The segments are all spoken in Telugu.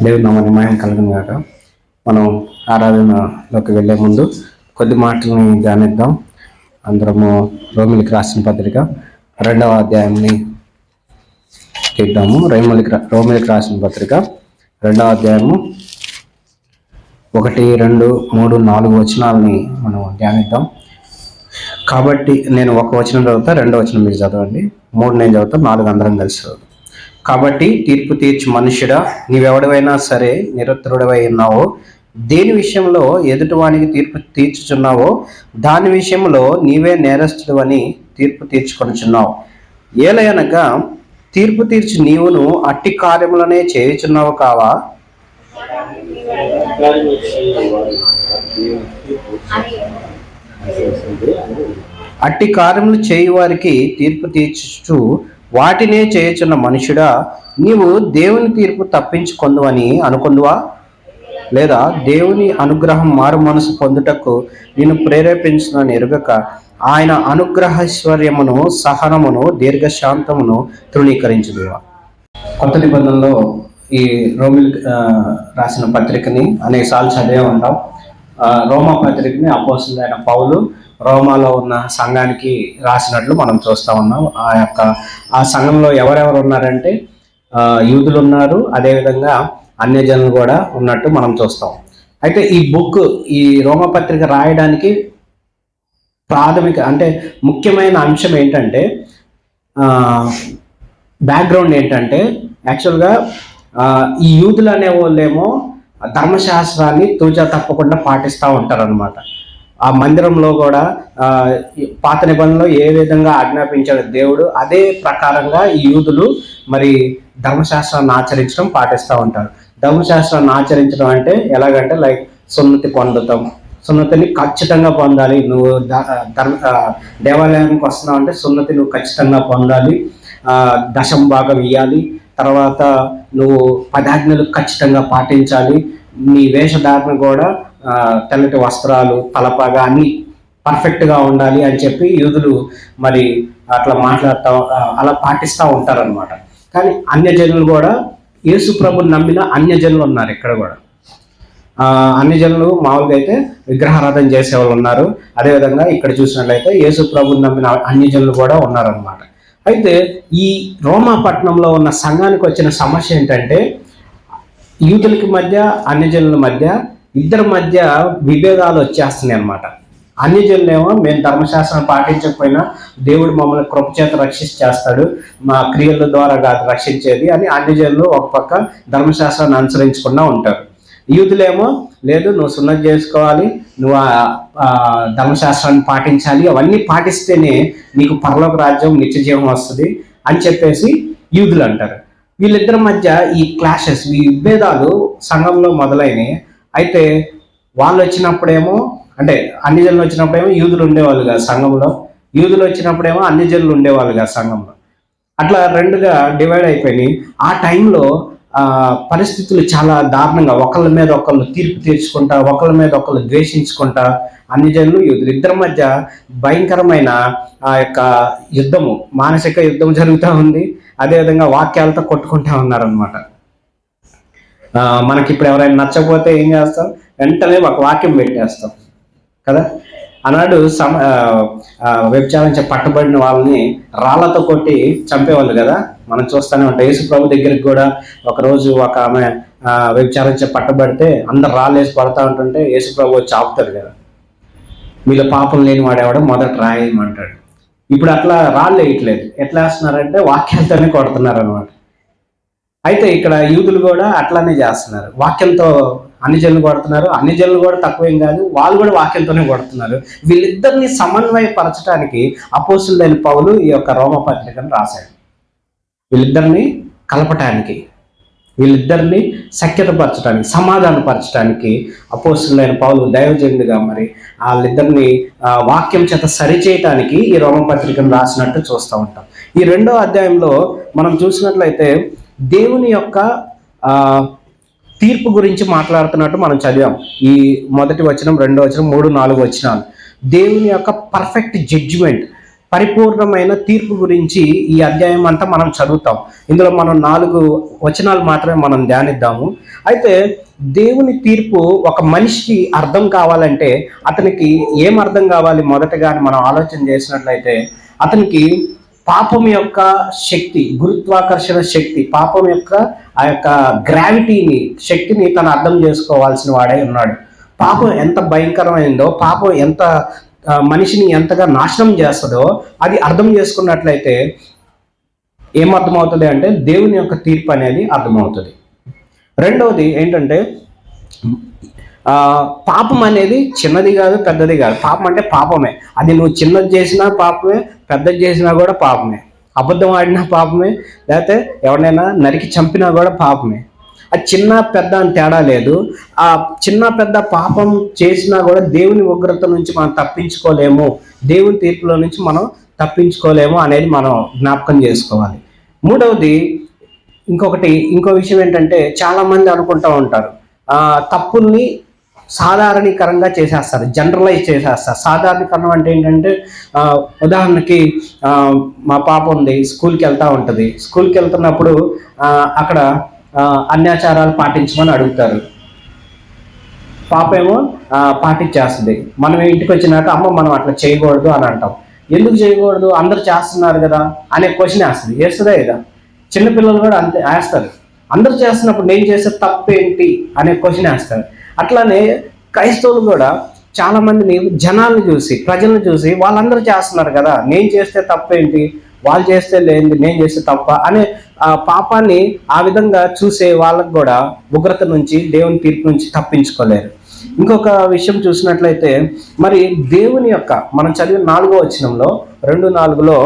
దేవుడు నామని మాయం కలగను కాక మనం ఆరాధనలోకి వెళ్ళే ముందు కొద్ది మాటలని ధ్యానిద్దాం. అందరము రోమిలికి రాసిన పత్రిక రెండవ అధ్యాయంని చూద్దాము. రోమిలికి రోమిలికి రాసిన పత్రిక రెండవ అధ్యాయము ఒకటి రెండు మూడు నాలుగు వచనాలని మనం ధ్యానిద్దాం. కాబట్టి నేను ఒక వచనం చదువుతా రెండో వచనం మీరు చదవండి. మూడు నేను చదువుతా నాలుగు అందరం కలిసి చదువుతాం. కాబట్టి తీర్పు తీర్చి మనుషుడా నీవెవడవైనా సరే నిరుత్తరుడవై ఉన్నావో. దేని విషయంలో ఎదుటివానికి తీర్పు తీర్చుచున్నావో దాని విషయంలో నీవే నేరస్తుడు అని తీర్పు తీర్చుకొనిచున్నావు. ఏలయనగా తీర్పు తీర్చి నీవును అట్టి కార్యములనే చేయుచున్నావు కావా? అట్టి కార్యములు చేయు వారికి తీర్పు తీర్చుచు వాటినే చేయుచున్న మనుషుడా నీవు దేవుని తీర్పు తప్పించుకొందువని అనుకుందువా? లేదా దేవుని అనుగ్రహం మారు మనసు పొందుటకు నేను ప్రేరేపించునని ఎరుగక ఆయన అనుగ్రహైశ్వర్యమును సహనమును దీర్ఘశాంతమును తృణీకరించుదువా? కొత్త నిబంధనలో ఈ రోమిల్ రాసిన పత్రికని అనేకసార్లు చదివే ఉంటాం రోమా పత్రికని అపోసులైన పౌలు రోమాలో ఉన్న సంఘానికి రాసినట్లు మనం చూస్తా ఉన్నాం. ఆ యొక్క ఆ సంఘంలో ఎవరెవరు ఉన్నారంటే యూదులు ఉన్నారు అదేవిధంగా అన్యజనులు కూడా ఉన్నట్టు మనం చూస్తాం. అయితే ఈ బుక్ ఈ రోమపత్రిక రాయడానికి ప్రాథమిక అంటే ముఖ్యమైన అంశం ఏంటంటే బ్యాక్గ్రౌండ్ ఏంటంటే యాక్చువల్గా ఈ యూదులు అనే వాళ్ళేమో ధర్మశాస్త్రాన్ని తూచా తప్పకుండా పాటిస్తూ ఉంటారనమాట ఆ మందిరంలో కూడా పాత నిబంధనలో ఏ విధంగా ఆజ్ఞాపించాడు దేవుడు అదే ప్రకారంగా ఈ యూదులు మరి ధర్మశాస్త్రాన్ని ఆచరించడం పాటిస్తూ ఉంటారు. ధర్మశాస్త్రాన్ని ఆచరించడం అంటే ఎలాగంటే లైక్ సున్నతి పొందటం. సున్నతిని ఖచ్చితంగా పొందాలి. నువ్వు ధర్మ దేవాలయానికి వస్తున్నావు అంటే సున్నతి నువ్వు ఖచ్చితంగా పొందాలి. దశం భాగం ఇవ్వాలి తర్వాత నువ్వు పదాజ్ఞలు ఖచ్చితంగా పాటించాలి. నీ వేషధారణ కూడా తెల్లటి వస్త్రాలు తలపగా అన్ని పర్ఫెక్ట్గా ఉండాలి అని చెప్పి యూదులు మరి అట్లా మాట్లాడుతూ అలా పాటిస్తూ ఉంటారనమాట కానీ అన్యజనులు కూడా యేసు ప్రభుని నమ్మిన అన్యజనులు ఉన్నారు ఇక్కడ కూడా. అన్ని జనులు మామూలుగా అయితే విగ్రహారాధన చేసే వాళ్ళు ఉన్నారు అదేవిధంగా ఇక్కడ చూసినట్లయితే యేసు ప్రభుని నమ్మిన అన్ని జనులు కూడా ఉన్నారనమాట అయితే ఈ రోమా పట్టణంలో ఉన్న సంఘానికి వచ్చిన సమస్య ఏంటంటే యూదులకి మధ్య అన్యజనుల మధ్య ఇద్దరి మధ్య విభేదాలు వచ్చేస్తున్నాయి అనమాట అన్యజనులేమో మేము ధర్మశాస్త్రం పాటించకపోయినా దేవుడు మమ్మల్ని కృపచేత రక్షించేస్తాడు. మా క్రియల ద్వారా కాదు రక్షించేది అని అన్యజనులు ఒక పక్క ధర్మశాస్త్రాన్ని అనుసరించకుండా ఉంటారు. యూతులేమో లేదు నువ్వు సున్నతి చేసుకోవాలి నువ్వు ధర్మశాస్త్రాన్ని పాటించాలి అవన్నీ పాటిస్తేనే నీకు పరలోక రాజ్యం నిత్యజీవం వస్తుంది అని చెప్పేసి యూదులు అంటారు. వీళ్ళిద్దరి మధ్య ఈ క్లాషెస్ ఈ విభేదాలు సంఘంలో మొదలైనవి అయితే వాళ్ళు వచ్చినప్పుడేమో అంటే అన్ని జనులు వచ్చినప్పుడేమో యూదులు ఉండేవాళ్ళు కాదు సంఘంలో. యూదులు వచ్చినప్పుడేమో అన్ని జనులు ఉండేవాళ్ళు కాదు సంఘంలో. అట్లా రెండుగా డివైడ్ అయిపోయినాయి. ఆ టైంలో పరిస్థితులు చాలా దారుణంగా ఒకళ్ళ మీద ఒకళ్ళు తీర్పు తీర్చుకుంటా ఒకళ్ళ మీద ఒకళ్ళు ద్వేషించుకుంటా అన్ని జనులు యూదులు. ఇద్దరి మధ్య భయంకరమైన ఆ యొక్క యుద్ధము మానసిక యుద్ధం జరుగుతూ ఉంది. అదేవిధంగా వాక్యాలతో కొట్టుకుంటా ఉన్నారనమాట మనకి ఇప్పుడు ఎవరైనా నచ్చకపోతే ఏం చేస్తాం? వెంటనే ఒక వాక్యం పెట్టేస్తాం. కదా? ఆనాడు సమ ఆ, వ్యభిచారించే పట్టబడిన వాళ్ళని రాళ్ళతో కొట్టి చంపేవాళ్ళు కదా? మనం చూస్తూనే ఉంటాం. యేసు ప్రభు దగ్గరికి కూడా ఒకరోజు ఒక ఆమె ఆ, వ్యభిచారించే పట్టబడితే అందరు రాళ్ళు వేసి పడతా ఉంటుంటే యేసు ప్రభు వచ్చి ఆపుతాడు కదా? మీలో పాపం లేని వాడేవాడు మొదట రాయమంటాడు. ఇప్పుడు అట్లా రాళ్ళు వేయట్లేదు. ఎట్లా వేస్తున్నారంటే వాక్యాలతోనే కొడుతున్నారు అనమాట అయితే ఇక్కడ యూదులు కూడా అట్లానే చేస్తున్నారు. వాక్యంతో అన్ని జనులు కొడుతున్నారు. అన్ని జనులు కూడా తక్కువేం కాదు. వాళ్ళు కూడా వాక్యంతోనే కొడుతున్నారు. వీళ్ళిద్దరిని సమన్వయపరచడానికి అపోసులైన పౌలు ఈ యొక్క రోమ పత్రికను రాశాడు. వీళ్ళిద్దరిని కలపటానికి వీళ్ళిద్దరిని సఖ్యతపరచడానికి సమాధానపరచడానికి అపోసులైన పౌలు దైవజనుడిగా మరి వాళ్ళిద్దరిని వాక్యం చేత సరిచేయటానికి ఈ రోమపత్రికను రాసినట్టు చూస్తూ ఉంటాం. ఈ రెండో అధ్యాయంలో మనం చూసినట్లయితే దేవుని యొక్క తీర్పు గురించి మాట్లాడుతున్నట్టు మనం చదివాం. ఈ మొదటి వచనం రెండో వచనం మూడు నాలుగు వచనాలు. దేవుని యొక్క పర్ఫెక్ట్ జడ్జిమెంట్ పరిపూర్ణమైన తీర్పు గురించి ఈ అధ్యాయం అంతా మనం చదువుతాం. ఇందులో మనం నాలుగు వచనాలు మాత్రమే మనం ధ్యానిద్దాము. అయితే దేవుని తీర్పు ఒక మనిషికి అర్థం కావాలంటే అతనికి ఏం అర్థం కావాలి? మొదటగా అని మనం ఆలోచన చేసినట్లయితే అతనికి పాపం యొక్క శక్తి గురుత్వాకర్షణ శక్తి పాపం యొక్క ఆ యొక్క గ్రావిటీని శక్తిని తను అర్థం చేసుకోవాల్సిన వాడై ఉన్నాడు. పాపం ఎంత భయంకరమైందో పాపం ఎంత మనిషిని ఎంతగా నాశనం చేస్తుందో అది అర్థం చేసుకున్నట్లయితే ఏమర్థమవుతుంది అంటే దేవుని యొక్క తీర్పు అనేది అర్థమవుతుంది. రెండవది ఏంటంటే పాపం అనేది చిన్నది కాదు పెద్దది కాదు. పాపం అంటే పాపమే. అది నువ్వు చిన్నది చేసినా పాపమే పెద్దది చేసినా కూడా పాపమే. అబద్ధం ఆడినా పాపమే లేకపోతే ఎవరినైనా నరికి చంపినా కూడా పాపమే. ఆ చిన్న పెద్ద అని తేడా లేదు. ఆ చిన్న పెద్ద పాపం చేసినా కూడా దేవుని ఉగ్రత నుంచి మనం తప్పించుకోలేము. దేవుని తీర్పులో నుంచి మనం తప్పించుకోలేము అనేది మనం జ్ఞాపకం చేసుకోవాలి. మూడవది ఇంకొకటి ఇంకో విషయం ఏంటంటే చాలామంది అనుకుంటూ ఉంటారు. తప్పుల్ని సాధారణీకరంగా చేసేస్తారు జనరలైజ్ చేసేస్తారు. సాధారణీకరణం అంటే ఏంటంటే ఉదాహరణకి మా పాప ఉంది స్కూల్కి వెళ్తూ ఉంటుంది. స్కూల్కి వెళ్తున్నప్పుడు అక్కడ అన్యాచారాలు పాటించమని అడుగుతారు. పాప ఏమో పాటించేస్తుంది మనం ఇంటికి వచ్చినాక అమ్మ మనం అట్లా చేయకూడదు అని అంటాం. ఎందుకు చేయకూడదు? అందరు చేస్తున్నారు కదా అనే క్వశ్చన్ వేస్తుంది. వేస్తుందా కదా చిన్నపిల్లలు కూడా అంతే వేస్తారు. అందరు చేస్తున్నప్పుడు నేను చేసే తప్పేంటి అనే క్వశ్చన్ వేస్తారు. అట్లానే క్రైస్తవులు కూడా చాలా మందిని జనాలను చూసి ప్రజలను చూసి వాళ్ళందరూ చేస్తున్నారు కదా నేను చేస్తే తప్పేంటి? వాళ్ళు చేస్తే లేనిది నేను చేస్తే తప్ప అనే ఆ పాపాన్ని ఆ విధంగా చూసే వాళ్ళకు కూడా ఉగ్రత నుంచి దేవుని తీర్పు నుంచి తప్పించుకోలేరు. ఇంకొక విషయం చూసినట్లయితే మరి దేవుని యొక్క మనం చదివిన నాలుగో వచనంలో రెండు నాలుగులో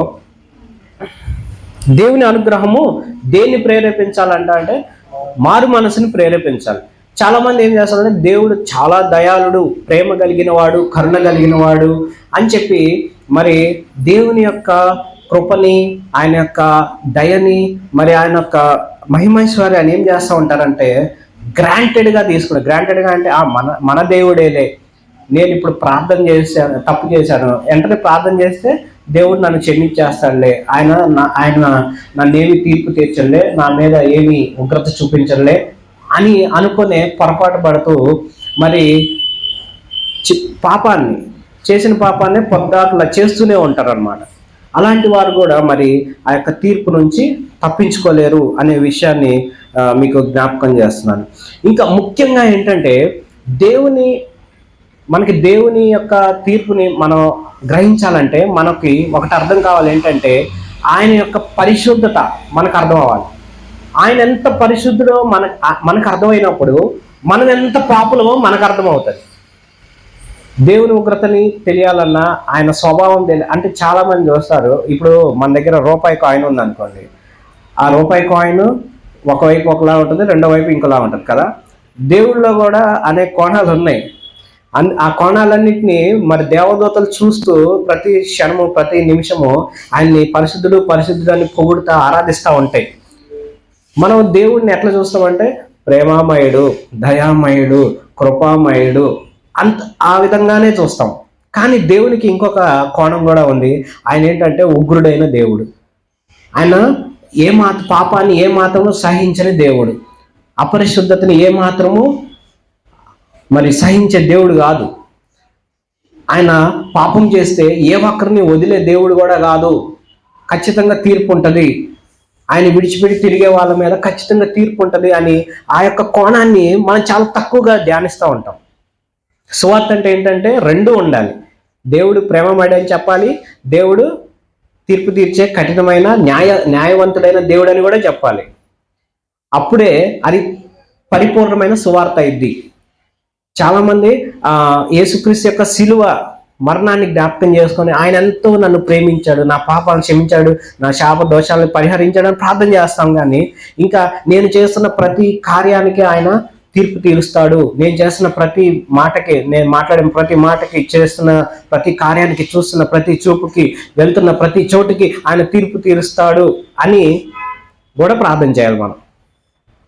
దేవుని అనుగ్రహము దేన్ని ప్రేరేపించాలంట అంటే మారు మనసుని ప్రేరేపించాలి. చాలా మంది ఏం చేస్తారంటే దేవుడు చాలా దయాళుడు ప్రేమ కలిగిన వాడు కరుణ కలిగిన వాడు అని చెప్పి మరి దేవుని యొక్క కృపని ఆయన యొక్క దయని మరి ఆయన యొక్క మహిమైశ్వర్యాన్ని ఏం చేస్తూ ఉంటారంటే గ్రాంటెడ్గా తీసుకున్నారు గ్రాంటెడ్గా అంటే ఆ మన మన దేవుడేలే. నేను ఇప్పుడు ప్రార్థన చేశాను తప్పు చేశాను. వెంటనే ప్రార్థన చేస్తే దేవుడు నన్ను క్షమించేస్తాడులే. ఆయన నా ఆయన నన్నేమి తీర్పు తీర్చలే నా మీద ఏమి ఉగ్రత చూపించలే అని అనుకునే పొరపాటు పడుతూ మరి చి- పాపాన్ని చేసిన పాపాన్ని పొద్దాకులా చేస్తూనే ఉంటారన్నమాట. అలాంటి వారు కూడా మరి ఆ యొక్క తీర్పు నుంచి తప్పించుకోలేరు అనే విషయాన్ని మీకు జ్ఞాపకం చేస్తున్నాను. ఇంకా ముఖ్యంగా ఏంటంటే దేవుని మనకి దేవుని యొక్క తీర్పుని మనం గ్రహించాలంటే మనకి ఒకటి అర్థం కావాలి ఏంటంటే ఆయన యొక్క పరిశుద్ధత మనకు అర్థం అవ్వాలి ఆయన ఎంత పరిశుద్ధుడో మన మనకు అర్థమైనప్పుడు మనం ఎంత పాపులమో మనకు అర్థమవుతుంది. దేవుని ఉగ్రతని తెలియాలన్నా ఆయన స్వభావం తెలియ అంటే చాలామంది చూస్తారు. ఇప్పుడు మన దగ్గర రూపాయి కాయిన్ ఉంది అనుకోండి ఆ రూపాయి కాయిన్ ఒకవైపు ఒకలా ఉంటుంది రెండో వైపు ఇంకోలా ఉంటుంది కదా. దేవుళ్ళలో కూడా అనేక కోణాలు ఉన్నాయి. ఆ కోణాలన్నింటినీ మరి దేవదూతలు చూస్తూ ప్రతి క్షణము ప్రతి నిమిషము ఆయన్ని పరిశుద్ధుడు పరిశుద్ధుడు అని పొగుడుతా ఆరాధిస్తూ ఉంటాయి. మనం దేవుడిని ఎట్లా చూస్తామంటే ప్రేమామయుడు దయామయుడు కృపామయుడు అంత ఆ విధంగానే చూస్తాం. కానీ దేవునికి ఇంకొక కోణం కూడా ఉంది. ఆయన ఏంటంటే ఉగ్రుడైన దేవుడు. ఆయన ఏ మాత పాపాన్ని ఏ మాత్రము సహించని దేవుడు. అపరిశుద్ధతని ఏ మాత్రము మరి సహించే దేవుడు కాదు. ఆయన పాపం చేస్తే ఏ ఒక్కరిని వదిలే దేవుడు కూడా కాదు. ఖచ్చితంగా తీర్పు ఉంటుంది. ఆయన విడిచిపెట్టి తిరిగే వాళ్ళ మీద ఖచ్చితంగా తీర్పు ఉంటుంది అని ఆ యొక్క కోణాన్ని మనం చాలా తక్కువగా ధ్యానిస్తూ ఉంటాం. సువార్త అంటే ఏంటంటే రెండు ఉండాలి. దేవుడు ప్రేమమడి అని చెప్పాలి. దేవుడు తీర్పు తీర్చే కఠినమైన న్యాయ న్యాయవంతుడైన దేవుడు అని కూడా చెప్పాలి. అప్పుడే అది పరిపూర్ణమైన సువార్త ఇది చాలామంది యేసుక్రీస్తు యొక్క శిలువ మరణాన్ని జ్ఞాపకం చేసుకొని ఆయన ఎంతో నన్ను ప్రేమించాడు నా పాపాలను క్షమించాడు నా శాప దోషాలను పరిహరించాడని ప్రార్థన చేస్తాం కానీ ఇంకా నేను చేస్తున్న ప్రతి కార్యానికి ఆయన తీర్పు తీరుస్తాడు. నేను చేస్తున్న ప్రతి మాటకి నేను మాట్లాడిన ప్రతి మాటకి చేస్తున్న ప్రతి కార్యానికి చూస్తున్న ప్రతి చూపుకి వెళ్తున్న ప్రతి చోటుకి ఆయన తీర్పు తీరుస్తాడు అని కూడా ప్రార్థన చేయాలి మనం.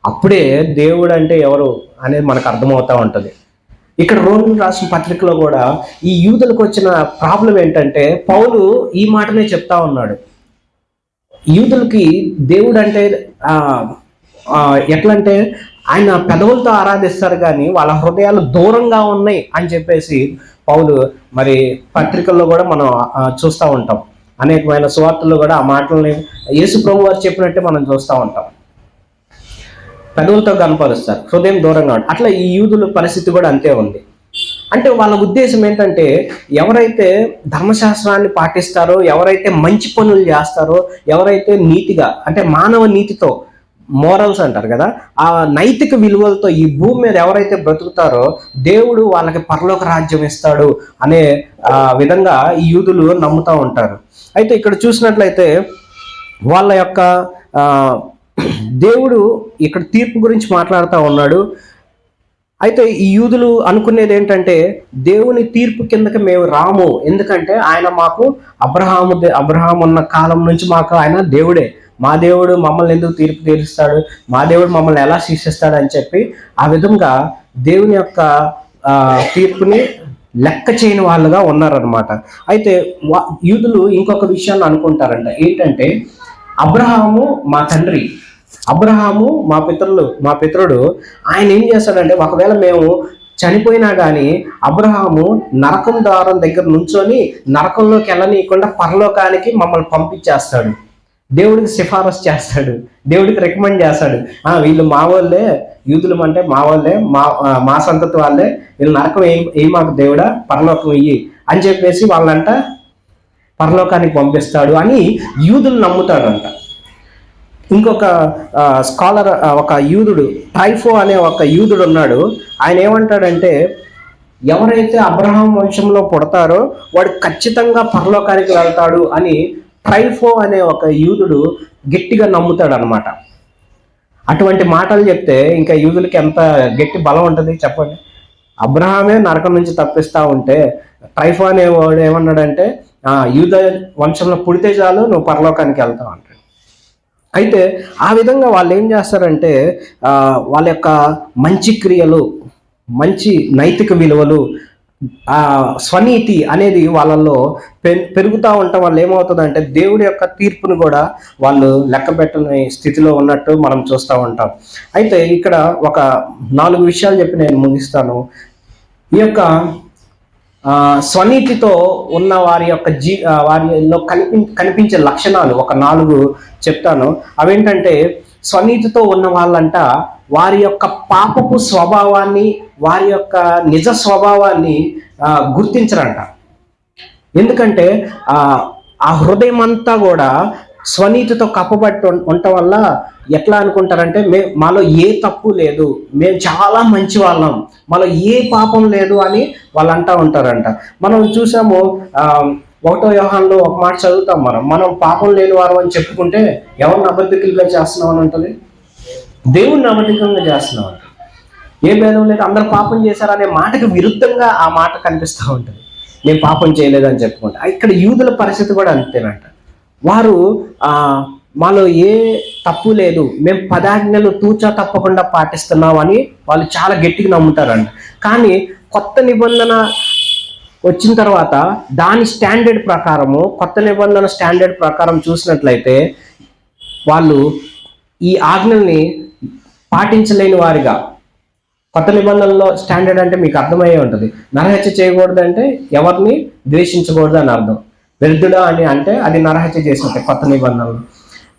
అప్పుడే దేవుడు అంటే ఎవరు అనేది మనకు అర్థమవుతూ ఉంటుంది. ఇక్కడ రోమిన్ రాసిన పత్రికలో కూడా ఈ యూదులకు వచ్చిన ప్రాబ్లం ఏంటంటే పౌలు ఈ మాటనే చెప్తా ఉన్నాడు. యూదులకి దేవుడు అంటే ఎట్లంటే ఆయన పెదవులతో ఆరాధిస్తారు కానీ వాళ్ళ హృదయాలు దూరంగా ఉన్నాయి అని చెప్పేసి పౌలు మరి పత్రికల్లో కూడా మనం చూస్తూ ఉంటాం. అనేకమైన సువార్తల్లో కూడా ఆ మాటల్ని యేసు ప్రభు వారు చెప్పినట్టే మనం చూస్తూ ఉంటాం. పెదవులతో కనపరుస్తారు హృదయం దూరంగా ఉంటుంది. అట్లా ఈ యూదుల పరిస్థితి కూడా అంతే ఉంది. అంటే వాళ్ళ ఉద్దేశం ఏంటంటే ఎవరైతే ధర్మశాస్త్రాన్ని పాటిస్తారో ఎవరైతే మంచి పనులు చేస్తారో ఎవరైతే నీతిగా అంటే మానవ నీతితో మోరల్స్ అంటారు కదా ఆ నైతిక విలువలతో ఈ భూమి మీద ఎవరైతే బ్రతుకుతారో దేవుడు వాళ్ళకి పరలోక రాజ్యం ఇస్తాడు అనే ఆ, విధంగా ఈ యూదులు నమ్ముతూ ఉంటారు. అయితే ఇక్కడ చూసినట్లయితే వాళ్ళ యొక్క దేవుడు ఇక్కడ తీర్పు గురించి మాట్లాడుతూ ఉన్నాడు. అయితే ఈ యూదులు అనుకునేది ఏంటంటే దేవుని తీర్పు కిందకి మేము రాము. ఎందుకంటే ఆయన మాకు అబ్రహాము దే- అబ్రహాం ఉన్న కాలం నుంచి మాకు ఆయన దేవుడే. మా దేవుడు మమ్మల్ని ఎందుకు తీర్పు తీరుస్తాడు? మా దేవుడు మమ్మల్ని ఎలా శిక్షిస్తాడు అని చెప్పి ఆ విధంగా దేవుని యొక్క తీర్పుని లెక్క చేయని వాళ్ళుగా ఉన్నారనమాట అయితే యూదులు ఇంకొక విషయాన్ని అనుకుంటారంట. ఏంటంటే అబ్రహాము మా తండ్రి. అబ్రహాము మా పితరులు మా పితరుడు ఆయన ఏం చేస్తాడంటే ఒకవేళ మేము చనిపోయినా కానీ అబ్రహాము నరకం ద్వారం దగ్గర నుంచొని నరకంలోకి వెళ్ళనీయకుండా పరలోకానికి మమ్మల్ని పంపించేస్తాడు. దేవుడికి సిఫారసు చేస్తాడు. దేవుడికి రికమెండ్ చేస్తాడు. ఆ వీళ్ళు మా వాళ్ళే యూదులు అంటే మా వాళ్ళే మా మా సంతతి వాళ్ళే వీళ్ళు నరకం ఏం ఏం మాకు దేవుడా? పరలోకం ఇయ్యి అని చెప్పేసి వాళ్ళంట పరలోకానికి పంపిస్తాడు అని యూదులు నమ్ముతాడంట. ఇంకొక స్కాలర్ ఒక యూదుడు టైఫో అనే ఒక యూదుడు ఉన్నాడు. ఆయన ఏమంటాడంటే ఎవరైతే అబ్రహాం వంశంలో పుడతారో వాడు ఖచ్చితంగా పరలోకానికి వెళ్తాడు అని ట్రైఫో అనే ఒక యూదుడు గట్టిగా నమ్ముతాడు అనమాట అటువంటి మాటలు చెప్తే ఇంకా యూదులకి ఎంత గట్టి బలం ఉంటుంది చెప్పండి? అబ్రహామే నరకం నుంచి తప్పిస్తా ఉంటే ట్రైఫో అనే వాడు ఏమన్నాడంటే యూద వంశంలో పుడితే చాలు నువ్వు పరలోకానికి వెళ్తావు అయితే ఆ విధంగా వాళ్ళు ఏం చేస్తారంటే వాళ్ళ యొక్క మంచి క్రియలు మంచి నైతిక విలువలు స్వనీతి అనేది వాళ్ళల్లో పె- పెరుగుతూ ఉండటం వల్ల ఏమవుతుందంటే దేవుడి యొక్క తీర్పును కూడా వాళ్ళు లెక్క పెట్టని స్థితిలో ఉన్నట్టు మనం చూస్తూ ఉంటాం. అయితే ఇక్కడ ఒక నాలుగు విషయాలు చెప్పి నేను ముగిస్తాను. ఈ యొక్క స్వనీతితో ఉన్న వారి యొక్క జీ వారిలో కనిపి కనిపించే లక్షణాలు ఒక నాలుగు చెప్తాను. అవేంటంటే స్వనీతితో ఉన్న వాళ్ళంట వారి యొక్క పాపపు స్వభావాన్ని వారి యొక్క నిజ స్వభావాన్ని గుర్తించరంట. ఎందుకంటే ఆ ఆ హృదయం అంతా కూడా స్వనీతితో కప్పబట్టి ఉండటం వల్ల ఎట్లా అనుకుంటారంటే మే మాలో ఏ తప్పు లేదు మేము చాలా మంచి వాళ్ళం మాలో ఏ పాపం లేదు అని వాళ్ళు అంటూ ఉంటారంట. మనం చూసాము ఒకటో వ్యవహారంలో ఒక మాట చదువుతాం మనం మనం పాపం లేని వారు అని చెప్పుకుంటే ఎవరిని అబద్ధికులుగా చేస్తున్నాం అని ఉంటుంది? దేవుణ్ణి అబద్ధికంగా చేస్తున్నాం అంట. ఏ భేదం లేదు అందరు పాపం చేశారనే మాటకు విరుద్ధంగా ఆ మాట కనిపిస్తూ ఉంటుంది. నేను పాపం చేయలేదని చెప్పుకుంటా. ఇక్కడ యూదుల పరిస్థితి కూడా అంతేనంట. వారు మాలో ఏ తప్పు లేదు. మేము పదాజ్ఞలు తూచా తప్పకుండా పాటిస్తున్నాం అని వాళ్ళు చాలా గట్టిగా నమ్ముతారంట కానీ కొత్త నిబంధన వచ్చిన తర్వాత దాని స్టాండర్డ్ ప్రకారము కొత్త నిబంధన స్టాండర్డ్ ప్రకారం చూసినట్లయితే వాళ్ళు ఈ ఆజ్ఞల్ని పాటించలేని వారిగా కొత్త నిబంధనలో స్టాండర్డ్ అంటే మీకు అర్థమయ్యే ఉంటుంది. నరహత్య చేయకూడదు అంటే ఎవరిని ద్వేషించకూడదు అని అర్థం. వ్యర్థుడా అని అంటే అది నరహత్య చేసినట్టే కొత్త నిబంధనలు.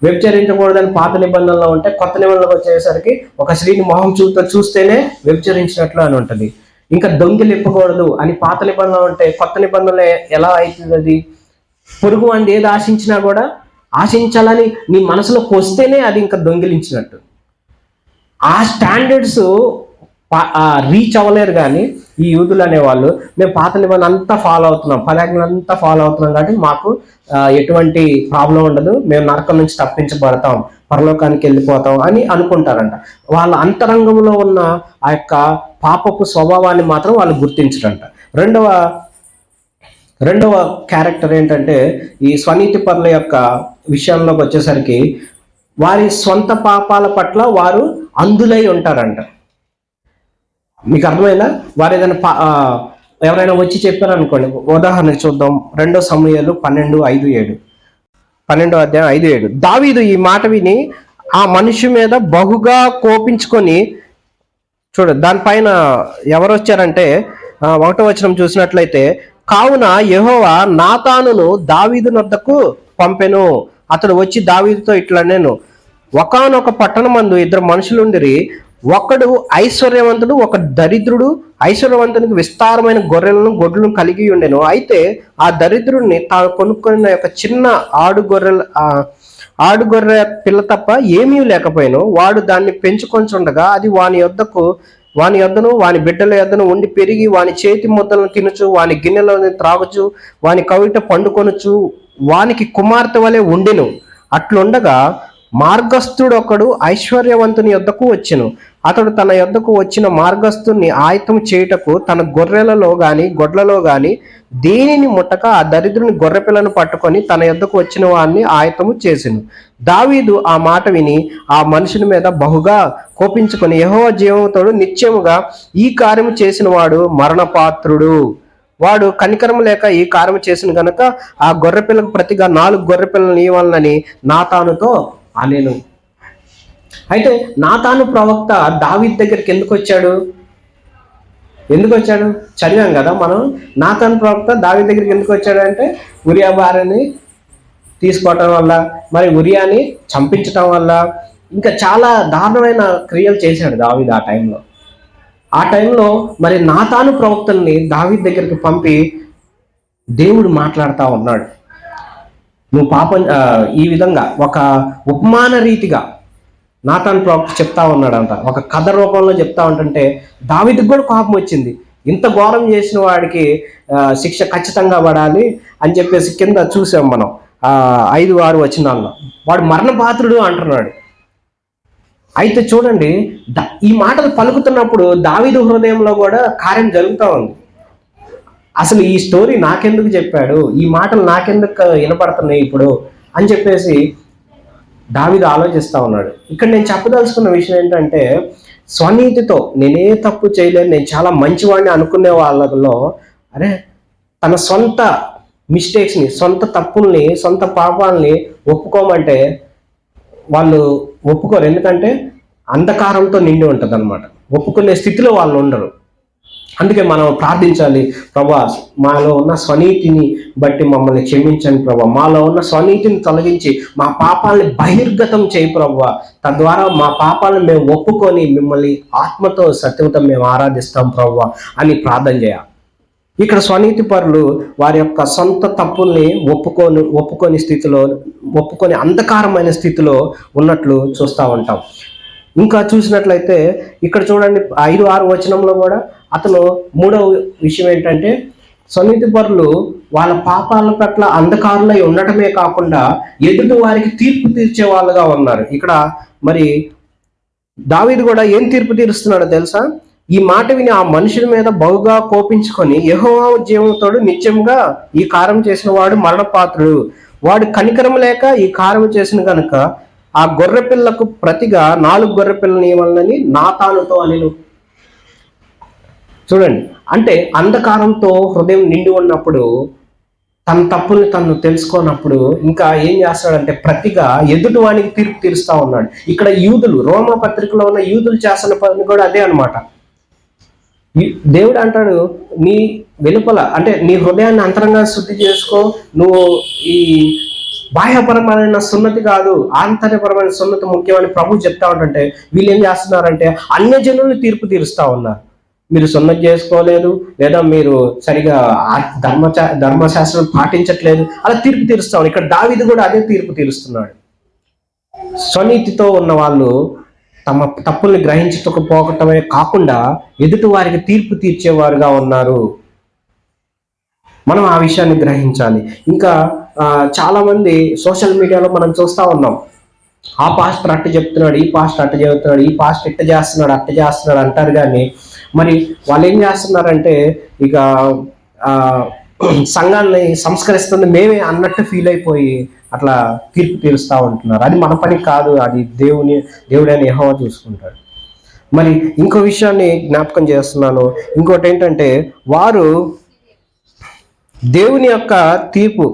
వ్యభిచరించకూడదని పాత నిబంధనలో ఉంటే కొత్త నిబంధనలకు వచ్చేసరికి ఒక స్త్రీని మొహం చూతో చూస్తేనే వ్యభిచరించినట్లు అని ఉంటుంది. ఇంకా దొంగిలిప్పకూడదు అని పాత నిబంధనలు ఉంటే కొత్త నిబంధనలు ఎలా అవుతుంది అది? పొరుగు అని ఏది ఆశించినా కూడా ఆశించాలని నీ మనసులోకి వస్తేనే అది ఇంకా దొంగిలించినట్టు. ఆ స్టాండర్డ్స్ రీచ్ అవ్వలేరు కానీ ఈ యూదులు అనేవాళ్ళు మేము పాత నిబంధన అంతా ఫాలో అవుతున్నాం. పదాజ్ఞలు అంతా ఫాలో అవుతున్నాం కాబట్టి మాకు ఎటువంటి ప్రాబ్లం ఉండదు. మేము నరకం నుంచి తప్పించబడతాం. పరలోకానికి వెళ్ళిపోతాం అని అనుకుంటారంట. వాళ్ళ అంతరంగంలో ఉన్న ఆ యొక్క పాపపు స్వభావాన్ని మాత్రం వాళ్ళు గుర్తించరంట. రెండవ రెండవ క్యారెక్టర్ ఏంటంటే ఈ స్వనీతి పరుల యొక్క విషయంలోకి వచ్చేసరికి వారి స్వంత పాపాల పట్ల వారు అందులై ఉంటారంట. మీకు అర్థమైందా? వారు ఏదైనా పా- ఎవరైనా వచ్చి చెప్పారనుకోండి ఉదాహరణకు చూద్దాం. రెండో సమయాలు పన్నెండు ఐదు ఏడు. పన్నెండో అధ్యాయం ఐదు ఏడు. దావీదు ఈ మాట విని ఆ మనిషి మీద బహుగా కోపించుకొని చూడు దానిపైన ఎవరు వచ్చారంటే ఒకటో వచనం చూసినట్లయితే కావున యహోవా నాతానును దావీదు నొద్దకు పంపెను. అతడు వచ్చి దావీదుతో ఇట్లా నేను ఒకనొక పట్టణమందు ఇద్దరు మనుషులుండిరి ఒకడు ఐశ్వర్యవంతుడు ఒక దరిద్రుడు ఐశ్వర్యవంతునికి విస్తారమైన గొర్రెలను గొడ్లను కలిగి ఉండెను. అయితే ఆ దరిద్రుడిని తాను కొనుక్కున్న ఒక చిన్న ఆడు గొర్రెల ఆడు గొర్రె పిల్ల తప్ప ఏమీ లేకపోయాను. వాడు దాన్ని పెంచుకొంచుండగా అది వాని యొద్దకు వాని యొద్దను వాని బిడ్డల యొద్దను ఉండి పెరిగి వాని చేతి ముద్దలను తినుచు వాని గిన్నెలను త్రాగుచు వాని కవిట పండుకొనుచు వానికి కుమార్తె వలె ఉండెను. అట్లుండగా మార్గస్థుడు ఒకడు ఐశ్వర్యవంతుని యొద్దకు వచ్చెను. అతడు తన యొద్దకు వచ్చిన మార్గస్థుని ఆయతం చేయుటకు తన గొర్రెలలో గాని గొడ్లలో గాని దేనిని ముట్టక ఆ దరిద్రుని గొర్రె పిల్లను పట్టుకొని తన యొద్దకు వచ్చిన వాడిని ఆయత్తము చేసిను. దావీదు ఆ మాట విని ఆ మనుషుని మీద బహుగా కోపించుకొని యహో జీవముతోడు నిత్యముగా ఈ కార్యము చేసిన వాడు మరణపాత్రుడు. వాడు కనికరం లేక ఈ కార్యం చేసిన గనక ఆ గొర్రె పిల్లకు ప్రతిగా నాలుగు గొర్రె పిల్లలు ఇవ్వాలని నాతానుతో అనేను. అయితే నాతాను ప్రవక్త దావిద్ దగ్గరికి ఎందుకు వచ్చాడు? ఎందుకు వచ్చాడు? చదివాం కదా మనం. నాతాను ప్రవక్త దావి దగ్గరికి ఎందుకు వచ్చాడు అంటే ఉరియా భార్యని తీసుకోవటం వల్ల మరి ఉరియాని చంపించటం వల్ల. ఇంకా చాలా దారుణమైన క్రియలు చేశాడు దావిద్ ఆ టైంలో. ఆ టైంలో మరి నాతాను ప్రవక్తల్ని దావిద్ దగ్గరికి పంపి దేవుడు మాట్లాడుతూ ఉన్నాడు. నువ్వు పాపం ఈ విధంగా ఒక ఉపమాన రీతిగా నాతాన్ ప్రాప్ చెప్తా ఉన్నాడంట. ఒక కథ రూపంలో చెప్తా ఉంటుంటే దావిదికి కూడా కోపం వచ్చింది. ఇంత ఘోరం చేసిన వాడికి శిక్ష ఖచ్చితంగా పడాలి అని చెప్పేసి కింద చూసాం మనం. ఐదు ఆరు వచ్చినాల్లో వాడు మరణపాత్రుడు అంటున్నాడు. అయితే చూడండి ఈ మాటలు పలుకుతున్నప్పుడు దావిదు హృదయంలో కూడా కార్యం జరుగుతూ ఉంది. అసలు ఈ స్టోరీ నాకెందుకు చెప్పాడు? ఈ మాటలు నాకెందుకు వినపడుతున్నాయి ఇప్పుడు? అని చెప్పేసి దావిది ఆలోచిస్తా ఉన్నాడు. ఇక్కడ నేను చెప్పదలుచుకున్న విషయం ఏంటంటే స్వనీతితో నేనే తప్పు చేయలేదు నేను చాలా మంచివాడిని అనుకునే వాళ్ళలో అరే తన సొంత మిస్టేక్స్ని సొంత తప్పుల్ని సొంత పాపాలని ఒప్పుకోమంటే వాళ్ళు ఒప్పుకోరు. ఎందుకంటే అంధకారంతో నిండి ఉంటుంది అనమాట ఒప్పుకునే స్థితిలో వాళ్ళు ఉండరు. అందుకే మనం ప్రార్థించాలి ప్రభా మాలో ఉన్న స్వనీతిని బట్టి మమ్మల్ని క్షమించండి ప్రభా. మాలో ఉన్న స్వనీతిని తొలగించి మా పాపాలని బహిర్గతం చేయి ప్రభా. తద్వారా మా పాపాలను మేము ఒప్పుకొని మిమ్మల్ని ఆత్మతో సత్యంతో మేము ఆరాధిస్తాం ప్రభా అని ప్రార్థన చేయాలి ఇక్కడ స్వనీతి పరులు వారి యొక్క సొంత తప్పుల్ని ఒప్పుకొని ఒప్పుకొని స్థితిలో ఒప్పుకొని అంధకారమైన స్థితిలో ఉన్నట్లు చూస్తూ ఉంటాం. ఇంకా చూసినట్లయితే ఇక్కడ చూడండి ఐదు ఆరు వచనంలో కూడా అతను మూడవ విషయం ఏంటంటే సన్నిధి పరులు వాళ్ళ పాపాల పట్ల అంధకారులై ఉండటమే కాకుండా ఎదుటి వారికి తీర్పు తీర్చే వాళ్ళుగా ఉన్నారు. ఇక్కడ మరి దావీది కూడా ఏం తీర్పు తీరుస్తున్నాడో తెలుసా? ఈ మాట విని ఆ మనుషుల మీద బహుగా కోపించుకొని యహోవా జీవంతోడు నిత్యంగా ఈ కారం చేసిన వాడు మరణపాత్రుడు. వాడు కనికరం లేక ఈ కారం చేసిన గనుక ఆ గొర్రెపిల్లకు ప్రతిగా నాలుగు గొర్రె పిల్లని ఇవ్వాలని నాతానుతో అని చూడండి. అంటే అంధకారంతో హృదయం నిండి ఉన్నప్పుడు తన తప్పుల్ని తను తెలుసుకున్నప్పుడు ఇంకా ఏం చేస్తాడంటే ప్రతిగా ఎదుటి వానికి తీర్పు తీరుస్తా ఉన్నాడు. ఇక్కడ యూదులు రోమా పత్రికలో ఉన్న యూదులు చేస్తున్న పని కూడా అదే అనమాట దేవుడు అంటాడు నీ వెలుపల అంటే నీ హృదయాన్ని అంతరంగా శుద్ధి చేసుకో. నువ్వు ఈ బాహ్యపరమైన సున్నతి కాదు ఆంతర్యపరమైన సున్నతి ముఖ్యమని ప్రభు చెప్తా ఉంటుంటే వీళ్ళు ఏం చేస్తున్నారంటే అన్య తీర్పు తీరుస్తా ఉన్నారు. మీరు సున్నతి చేసుకోలేదు లేదా మీరు సరిగా ఆ ధర్మ ధర్మశాస్త్రం పాటించట్లేదు అలా తీర్పు తీరుస్తా ఇక్కడ దావిది కూడా అదే తీర్పు తీరుస్తున్నాడు. స్వనీతితో ఉన్న వాళ్ళు తమ తప్పుల్ని గ్రహించకపోకటమే కాకుండా ఎదుటి వారికి తీర్పు తీర్చేవారుగా ఉన్నారు. మనం ఆ విషయాన్ని గ్రహించాలి. ఇంకా చాలామంది చాలా మంది సోషల్ మీడియాలో మనం చూస్తా ఉన్నాం. ఆ పాస్టర్ అట్ట చెప్తున్నాడు ఈ పాస్టర్ అట్ట చెబుతున్నాడు ఈ పాస్టర్ ఇట్ట చేస్తున్నాడు అట్ట చేస్తున్నాడు అంటారు కానీ మరి వాళ్ళు ఏం చేస్తున్నారంటే ఇక సంఘాన్ని సంస్కరిస్తుంది మేమే అన్నట్టు ఫీల్ అయిపోయి అట్లా తీర్పు తీరుస్తూ ఉంటున్నారు. అది మన పని కాదు అది దేవుని దేవుడైన యహోవ చూసుకుంటాడు. మరి ఇంకో విషయాన్ని జ్ఞాపకం చేస్తున్నాను. ఇంకోటి ఏంటంటే వారు దేవుని యొక్క తీర్పు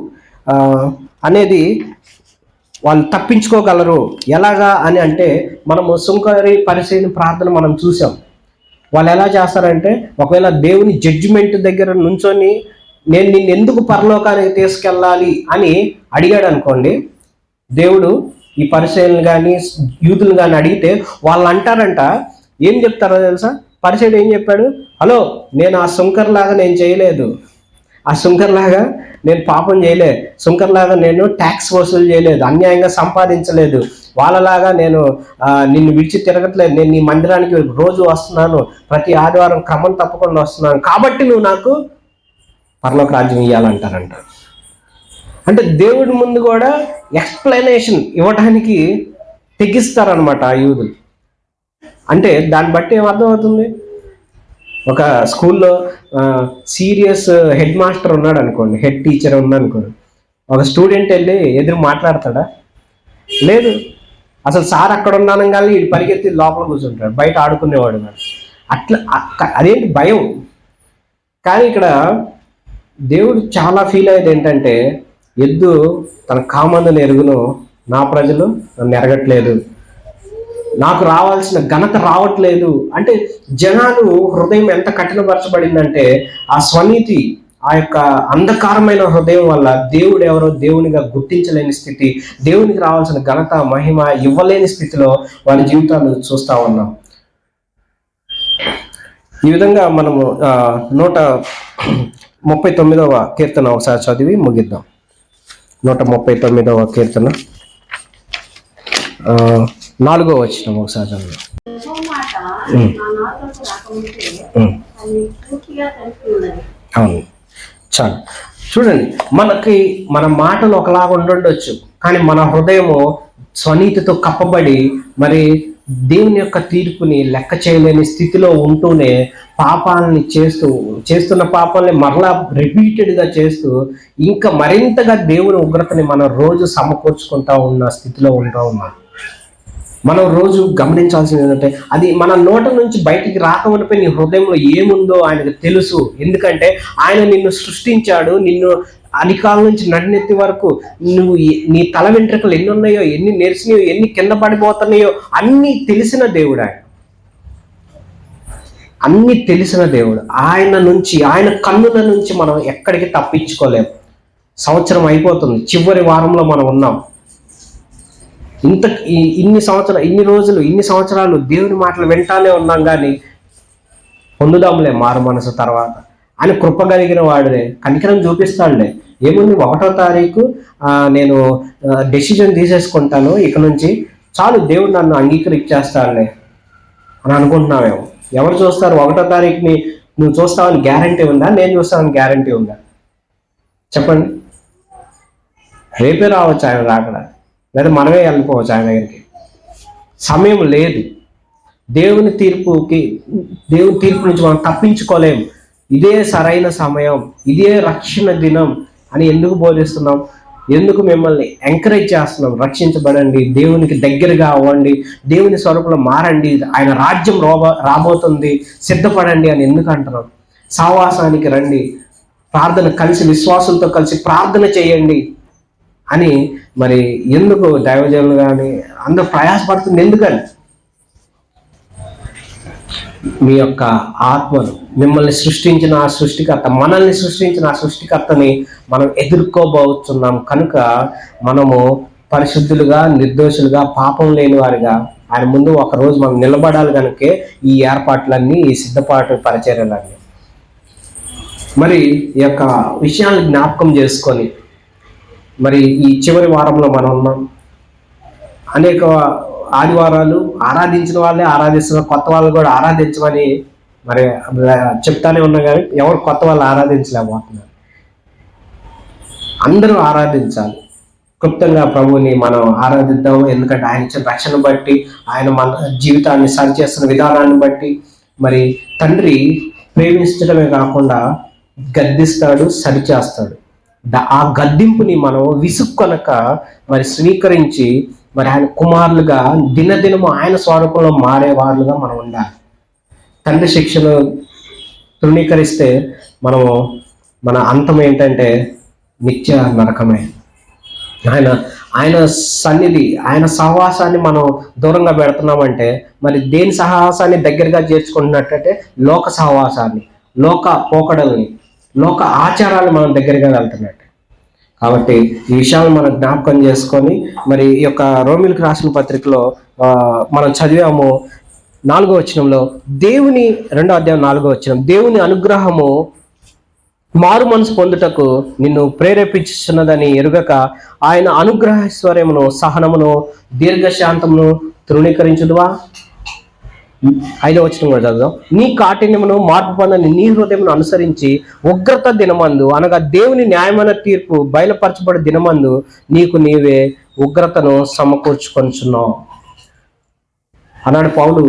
అనేది వాళ్ళు తప్పించుకోగలరు. ఎలాగా అని అంటే మనము సుంకరి పరిశీలన ప్రార్థన మనం చూసాం. వాళ్ళు ఎలా చేస్తారంటే ఒకవేళ దేవుని జడ్జిమెంట్ దగ్గర నుంచొని నేను నిన్ను ఎందుకు పరలోకానికి తీసుకెళ్ళాలి అని అడిగాడు అనుకోండి దేవుడు ఈ పరిశీలన కానీ యూతులు కానీ అడిగితే వాళ్ళు అంటారంట. ఏం చెప్తారో తెలుసా? పరిచయం ఏం చెప్పాడు? హలో నేను ఆ సుంకర్ లాగా నేను చేయలేదు. ఆ సుంకర్ లాగా నేను పాపం చేయలేదు సుంకర్ లాగా నేను ట్యాక్స్ వసూలు చేయలేదు. అన్యాయంగా సంపాదించలేదు. వాళ్ళలాగా నేను నిన్ను విడిచి తిరగట్లేదు నేను నీ మందిరానికి రోజు వస్తున్నాను. ప్రతి ఆదివారం క్రమం తప్పకుండా వస్తున్నాను. కాబట్టి నువ్వు నాకు పర్లోక రాజ్యం ఇవ్వాలంటారంట అంటే దేవుడి ముందు కూడా ఎక్స్ప్లెనేషన్ ఇవ్వడానికి తెగిస్తారనమాట ఆ యూదులు. అంటే దాన్ని బట్టి ఏమర్థమవుతుంది ఒక స్కూల్లో సీరియస్ హెడ్ మాస్టర్ ఉన్నాడు అనుకోండి హెడ్ టీచర్ ఉన్నాడు అనుకోండి. ఒక స్టూడెంట్ వెళ్ళి ఎదురు మాట్లాడతాడా? లేదు. అసలు సార్ అక్కడ ఉన్నాను కానీ వీడు పరిగెత్తి లోపల కూర్చుంటాడు. బయట ఆడుకునేవాడు అట్లా అదేంటి భయం? కానీ ఇక్కడ దేవుడు చాలా ఫీల్ అయ్యేది ఏంటంటే ఎద్దు తన కామందుని ఎరుగును నా ప్రజలు నన్ను ఎరగట్లేదు. నాకు రావాల్సిన ఘనత రావట్లేదు. అంటే జనాలు హృదయం ఎంత కఠినపరచబడిందంటే ఆ స్వనీతి ఆ యొక్క అంధకారమైన హృదయం వల్ల దేవుడు ఎవరో దేవునిగా గుర్తించలేని స్థితి దేవునికి రావాల్సిన ఘనత మహిమ ఇవ్వలేని స్థితిలో వాళ్ళ జీవితాలు చూస్తా ఉన్నాం. ఈ విధంగా మనము నూట ముప్పై తొమ్మిదవ కీర్తన ఒకసారి చదివి ముగిద్దాం. నూట ముప్పై తొమ్మిదవ కీర్తన. ఆ, నాలుగో వచ్చిన ఒకసారి చదువు. అవును. చాలు. చూడండి మనకి మన మాటలు ఒకలాగా ఉండుండొచ్చు కానీ మన హృదయము స్వనీతితో కప్పబడి మరి దేవుని యొక్క తీర్పుని లెక్క చేయలేని స్థితిలో ఉంటూనే పాపాలని చేస్తూ చేస్తున్న పాపాలని మరలా రిపీటెడ్గా చేస్తూ ఇంకా మరింతగా దేవుని ఉగ్రతని మనం రోజు సమకూర్చుకుంటా ఉన్న స్థితిలో ఉంటా ఉన్నాం. మనం రోజు గమనించాల్సింది ఏంటంటే అది మన నోట నుంచి బయటికి రాకమునిపై నీ హృదయంలో ఏముందో ఆయనకు తెలుసు. ఎందుకంటే ఆయన నిన్ను సృష్టించాడు నిన్ను అధికాల నుంచి నడినెత్తి వరకు నువ్వు నీ తల వెంట్రుకలు ఎన్ని ఉన్నాయో ఎన్ని నెరిసినాయో ఎన్ని కింద పడిపోతున్నాయో అన్నీ తెలిసిన దేవుడు ఆయన. అన్ని తెలిసిన దేవుడు. ఆయన నుంచి ఆయన కన్నుల నుంచి మనం ఎక్కడికి తప్పించుకోలేము సంవత్సరం అయిపోతుంది. చివరి వారంలో మనం ఉన్నాం. ఇంత ఈ- ఇన్ని సంవత్సరాలు ఇన్ని రోజులు ఇన్ని సంవత్సరాలు దేవుని మాటలు వింటానే ఉన్నాం కానీ పొందుదాంలే మారు మనసు తర్వాత. అని కృప కలిగిన వాడులే కనికరం చూపిస్తాడులే. ఏముంది ఒకటో తారీఖు నేను డెసిజన్ తీసేసుకుంటాను. ఇక నుంచి చాలు దేవుడు నన్ను అంగీకరించేస్తాడులే అని అనుకుంటున్నావేమో. ఎవరు చూస్తారు ఒకటో తారీఖుని? నువ్వు చూస్తావని గ్యారంటీ ఉందా? నేను చూస్తానని గ్యారంటీ ఉందా? చెప్పండి. రేపే రావచ్చు ఆయన రాకడా? లేదా మనమే వెళ్ళిపోవచ్చు ఆయన దగ్గరికి. సమయం లేదు. దేవుని తీర్పుకి దేవుని తీర్పు నుంచి మనం తప్పించుకోలేం. ఇదే సరైన సమయం ఇదే రక్షణ దినం అని ఎందుకు బోధిస్తున్నాం? ఎందుకు మిమ్మల్ని ఎంకరేజ్ చేస్తున్నాం? రక్షించబడండి దేవునికి దగ్గరగా అవ్వండి దేవుని స్వరూపంలో మారండి ఆయన రాజ్యం రోబో రాబోతుంది సిద్ధపడండి అని ఎందుకు అంటున్నాం? సావాసానికి రండి ప్రార్థన కలిసి విశ్వాసులతో కలిసి ప్రార్థన చేయండి. అని మరి ఎందుకు దైవజనులు కానీ అందరూ ప్రయాసపడుతుంది ఎందుకని? మీ యొక్క ఆత్మను మిమ్మల్ని సృష్టించిన ఆ సృష్టికర్త మనల్ని సృష్టించిన ఆ సృష్టికర్తని మనం ఎదుర్కోబోతున్నాం కనుక మనము పరిశుద్ధులుగా నిర్దోషులుగా పాపం లేని వారిగా ఆయన ముందు ఒక రోజు మనం నిలబడాలి కనుకే ఈ ఏర్పాట్లన్నీ ఈ సిద్ధపాటు పరిచర్యలన్నీ. మరి ఈ యొక్క విషయాన్ని జ్ఞాపకం చేసుకొని మరి ఈ చివరి వారంలో మనం ఉన్నాం. అనేక ఆదివారాలు ఆరాధించిన వాళ్ళే ఆరాధిస్తున్నారు. కొత్త వాళ్ళు కూడా ఆరాధించమని మరి చెప్తానే ఉన్నా కానీ ఎవరు కొత్త వాళ్ళు ఆరాధించలేకపోతున్నారు. అందరూ ఆరాధించాలి. క్లుప్తంగా ప్రభువుని మనం ఆరాధిద్దాం. ఎందుకంటే ఆయన ఇచ్చిన రక్షణ బట్టి ఆయన మన జీవితాన్ని సరిచేస్తున్న విధానాన్ని బట్టి మరి తండ్రి ప్రేమించడమే కాకుండా గద్దిస్తాడు సరిచేస్తాడు ఆ గద్దింపుని మనం విసుక్కొనక మరి స్వీకరించి మరి ఆయన కుమారులుగా దినదినము ఆయన స్వరూపంలో మారేవారులుగా మనం ఉండాలి. తండ్రి శిక్షను తృణీకరిస్తే మనము మన అంతం ఏంటంటే నిత్య నరకమే. ఆయన ఆయన సన్నిధి ఆయన సహవాసాన్ని మనం దూరంగా పెడుతున్నామంటే మరి దేని సహవాసాన్ని దగ్గరగా చేర్చుకుంటున్నట్టయితే లోక సహవాసాన్ని లోక పోకడల్ని లోక ఆచారాలు మన దగ్గరగా వెళ్తున్నట్టు కాబట్టి ఈ విషయాలు మనం జ్ఞాపకం చేసుకొని మరి ఈ యొక్క రోమిల్కి రాసిన పత్రికలో మనం చదివాము నాలుగో వచనంలో దేవుని రెండో అధ్యాయం నాలుగో వచనం దేవుని అనుగ్రహము మారు మనసు పొందుటకు నిన్ను ప్రేరేపించున్నదని ఎరుగక ఆయన అనుగ్రహైశ్వర్యమును సహనమును దీర్ఘశాంతమును తృణీకరించుదువా? ఐదో వచ్చిన కూడా చదువు నీ కాఠిన్యమును మార్పు పొందని నీ హృదయమును అనుసరించి ఉగ్రత దినమందు అనగా దేవుని న్యాయమైన తీర్పు బయలుపరచబడే దినమందు నీకు నీవే ఉగ్రతను సమకూర్చుకొంచున్నావు. అన్నాడు పౌలు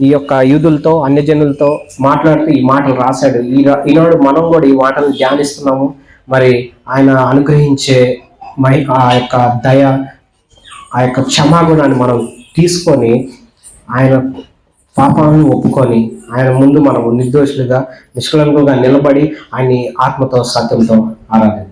ఈ యొక్క యూదులతో అన్యజనులతో మాట్లాడుతూ ఈ మాటలు రాశాడు. ఈ ఈనాడు మనం కూడా ఈ మాటలు ధ్యానిస్తున్నాము. మరి ఆయన అనుగ్రహించే మై ఆ యొక్క దయ ఆ యొక్క క్షమాగుణాన్ని మనం తీసుకొని ఆయన పాపాలను ఒప్పుకొని ఆయన ముందు మనం నిర్దోషులుగా నిష్కలంకంగా నిలబడి ఆయన్ని ఆత్మతో సత్యంతో ఆరాధించాలి